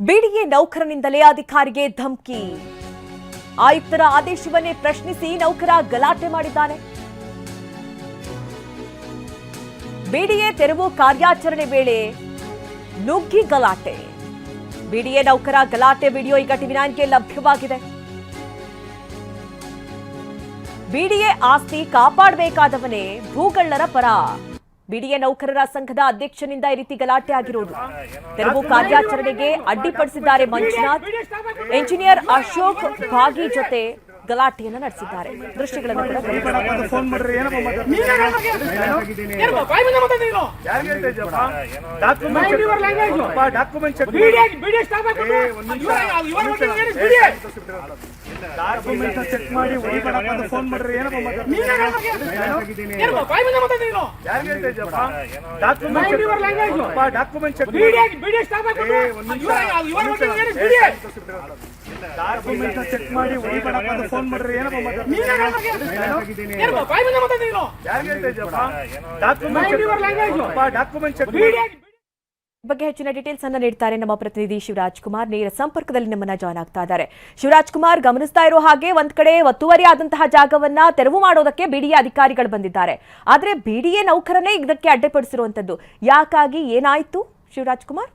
BDA ನೌಕರನಿಂದಲೇ ಅಧಿಕಾರಿಗೆ ಧಮಕಿ. ಆಯುಕ್ತರ ಆದೇಶವನ್ನೇ ಪ್ರಶ್ನಿಸಿ ನೌಕರ ಗಲಾಟೆ ಮಾಡಿದ್ದಾನೆ. ಬಿಡಿಎ ತೆರವು ಕಾರ್ಯಾಚರಣೆ ವೇಳೆ ನುಗ್ಗಿ ಗಲಾಟೆ. ಬಿಡಿಎ ನೌಕರ ಗಲಾಟೆ ವಿಡಿಯೋ ಈಗ ಟಿವಿ ನೈನ್ಗೆ ಲಭ್ಯವಾಗಿದೆ. ಬಿಡಿಎ ಆಸ್ತಿ ಕಾಪಾಡಬೇಕಾದವನೇ ಭೂಗಳ್ಳರ ಪರ. ಬಿಡಿಎ ನೌಕರರ ಸಂಘದ ಅಧ್ಯಕ್ಷನಿಂದ ಈ ರೀತಿ ಗಲಾಟೆ ಆಗಿರುವುದು ತೆರವು ಕಾರ್ಯಾಚರಣೆಗೆ ಅಡ್ಡಿಪಡಿಸಿದ್ದಾರೆ ಮಂಜುನಾಥ್. ಎಂಜಿನಿಯರ್ ಅಶೋಕ್ ಭಾಗಿ ಜೊತೆ ಗಲಾಟೆಯನ್ನು ನಡೆಸಿದ್ದಾರೆ. ದೃಶ್ಯಗಳನ್ನು ಕೂಡ ಚೆಕ್ ಮಾಡು. ಅಂತ ಫೋನ್ ಮಾಡ್ರಿ ಏನಪ್ಪ language. ಅಪ್ಪ, document check ಮಾಡು. ಅಂತ ಫೋನ್ ಮಾಡ್ರಿ ಏನಪ್ಪ ಬಗ್ಗೆ ಹೆಚ್ಚಿನ ಡೀಟೇಲ್ಸ್ ಅನ್ನ ನೀಡ್ತಾರೆ ನಮ್ಮ ಪ್ರತಿನಿಧಿ ಶಿವರಾಜ್ ಕುಮಾರ್. ನೇರ ಸಂಪರ್ಕದಲ್ಲಿ ನಮ್ಮನ್ನ ಜಾಯ್ನ್ ಆಗ್ತಾ ಇದ್ದಾರೆ. ಶಿವರಾಜ್ ಕುಮಾರ್ ಗಮನಿಸ್ತಾ ಇರೋ ಹಾಗೆ ಒಂದ್ ಕಡೆ ಒತ್ತುವರಿ ಆದಂತಹ ಜಾಗವನ್ನ ತೆರವು ಮಾಡೋದಕ್ಕೆ ಬಿಡಿಎ ಅಧಿಕಾರಿಗಳು ಬಂದಿದ್ದಾರೆ. ಆದ್ರೆ ಬಿಡಿಎ ನೌಕರನೇ ಇದಕ್ಕೆ ಅಡ್ಡಿಪಡಿಸಿರುವಂತದ್ದು. ಯಾಕಾಗಿ ಏನಾಯ್ತು ಶಿವರಾಜ್ ಕುಮಾರ್?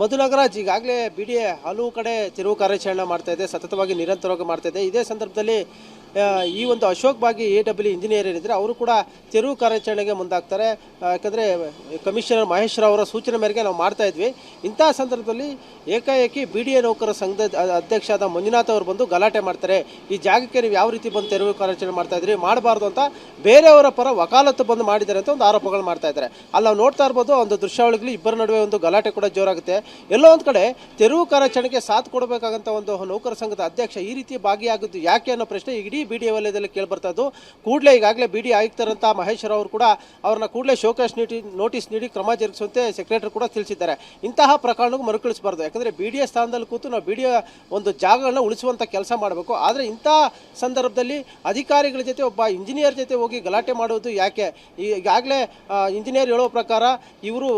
ಮಧುನಗರಾಜ್ ಈಗಾಗಲೇ ಬಿ ಡಿ ಎ ಹಲವು ಕಡೆ ತಿರುವು ಕಾರ್ಯಾಚರಣೆ ಮಾಡ್ತಾ ಇದೆ, ಸತತವಾಗಿ ನಿರಂತರವಾಗಿ ಮಾಡ್ತಾ ಇದೆ. ಇದೇ ಸಂದರ್ಭದಲ್ಲಿ ಈ ಒಂದು ಅಶೋಕ್ ಬಾಗಿ ಎ ಡಬ್ಲ್ಯೂ ಇಂಜಿನಿಯರ್ ಏನಿದ್ರೆ ಅವರು ಕೂಡ ತೆರವು ಕಾರ್ಯಾಚರಣೆಗೆ ಮುಂದಾಗ್ತಾರೆ. ಯಾಕಂದರೆ ಕಮಿಷನರ್ ಮಹೇಶ್ ಅವರ ಸೂಚನೆ ಮೇರೆಗೆ ನಾವು ಮಾಡ್ತಾ ಇದ್ವಿ. ಇಂತಹ ಸಂದರ್ಭದಲ್ಲಿ ಏಕಾಏಕಿ ಬಿ ಡಿ ಎ ನೌಕರ ಸಂಘದ ಅಧ್ಯಕ್ಷ ಆದ ಮಂಜುನಾಥ್ ಅವರು ಬಂದು ಗಲಾಟೆ ಮಾಡ್ತಾರೆ. ಈ ಜಾಗಕ್ಕೆ ನೀವು ಯಾವ ರೀತಿ ಬಂದು ತೆರವು ಕಾರ್ಯಾಚರಣೆ ಮಾಡ್ತಾ ಇದ್ರಿ? ಮಾಡಬಾರ್ದು ಅಂತ ಬೇರೆಯವರ ಪರ ವಕಾಲತ್ತು ಬಂದು ಮಾಡಿದ್ದಾರೆ ಅಂತ ಒಂದು ಆರೋಪಗಳು ಮಾಡ್ತಾ ಇದ್ದಾರೆ. ಅಲ್ಲಿ ನಾವು ನೋಡ್ತಾ ಇರ್ಬೋದು ಒಂದು ದೃಶ್ಯಾವಳಿಗಳು ಇಬ್ಬರ ನಡುವೆ ಒಂದು ಗಲಾಟೆ ಕೂಡ ಜೋರಾಗುತ್ತೆ. ಎಲ್ಲೋ ಒಂದು ಕಡೆ ತೆರವು ಕಾರ್ಯಾಚರಣೆಗೆ ಸಾಥ್ ಕೊಡಬೇಕಾಗಂತ ಒಂದು ನೌಕರ ಸಂಘದ ಅಧ್ಯಕ್ಷ ಈ ರೀತಿ ಭಾಗಿಯಾಗಿದ್ದು ಯಾಕೆ ಅನ್ನೋ ಪ್ರಶ್ನೆ ಇಡೀ ಬಿ ಡಿ ವಲಯದಲ್ಲಿ ಕೇಳ್ಬರ್ತಾ ಇದ್ದು, ಕೂಡಲೇ ಈಗಾಗಲೇ ಬಿ ಡಿ ಆಯುಕ್ತರಂತ ಮಹೇಶ್ವರ ಅವರು ಕೂಡ ಅವ್ರನ್ನ ಕೂಡಲೇ ಶೋಕಾಸ್ ನೀಡಿ ನೋಟಿಸ್ ನೀಡಿ ಕ್ರಮ ಜರುಗಿಸುವಂತೆ ಸೆಕ್ರೆಟರಿ ಕೂಡ ತಿಳಿಸಿದ್ದಾರೆ. ಇಂತಹ ಪ್ರಕರಣಕ್ಕೂ ಮರುಕಳಿಸಬಾರ್ದು. ಯಾಕಂದ್ರೆ ಬಿ ಡಿ ಎ ಸ್ಥಾನದಲ್ಲಿ ಕೂತು ನಾವು ಬಿ ಡಿ ಒಂದು ಜಾಗಗಳನ್ನ ಉಳಿಸುವಂತ ಕೆಲಸ ಮಾಡಬೇಕು. ಆದರೆ ಇಂತಹ ಸಂದರ್ಭದಲ್ಲಿ ಅಧಿಕಾರಿಗಳ ಜೊತೆ ಒಬ್ಬ ಇಂಜಿನಿಯರ್ ಜೊತೆ ಹೋಗಿ ಗಲಾಟೆ ಮಾಡೋದು ಯಾಕೆ? ಈಗಾಗಲೇ ಇಂಜಿನಿಯರ್ ಹೇಳೋ ಪ್ರಕಾರ ಇವರು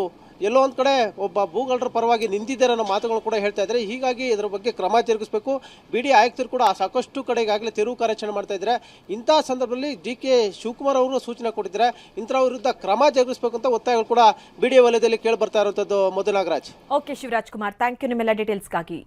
ಎಲ್ಲೋ ಒಂದು ಕಡೆ ಒಬ್ಬ ಭೂಗಳ್ಳರ ಪರವಾಗಿ ನಿಂತಿದ್ದಾರೆ ಅನ್ನೋ ಮಾತುಗಳು ಕೂಡ ಹೇಳ್ತಾ ಇದ್ದಾರೆ. ಹೀಗಾಗಿ ಇದರ ಬಗ್ಗೆ ಕ್ರಮ ಜರುಗಿಸಬೇಕು. ಬಿ ಡಿ ಆಯುಕ್ತರು ಕೂಡ ಸಾಕಷ್ಟು ಕಡೆ ಈಗಾಗಲೇ ತೆರವು ಕಾರ್ಯಾಚರಣೆ ಮಾಡ್ತಾ ಇದ್ದಾರೆ. ಇಂತಹ ಸಂದರ್ಭದಲ್ಲಿ ಡಿ ಕೆ ಶಿವಕುಮಾರ್ ಅವರು ಸೂಚನೆ ಕೊಟ್ಟಿದ್ದಾರೆ. ಇಂಥವ್ರ ವಿರುದ್ಧ ಕ್ರಮ ಜರುಗಿಸಬೇಕು ಅಂತ ಒತ್ತಾಯಗಳು ಕೂಡ ಬಿ ಡಿ ವಲಯದಲ್ಲಿ ಕೇಳಿ ಬರ್ತಾ ಇರುವಂಥದ್ದು Madhu Nagaraj. Okay Shivaraj Kumar. Thank you ನಿಮ್ಮೆಲ್ಲ ಡೀಟೇಲ್ಸ್ಗಾಗಿ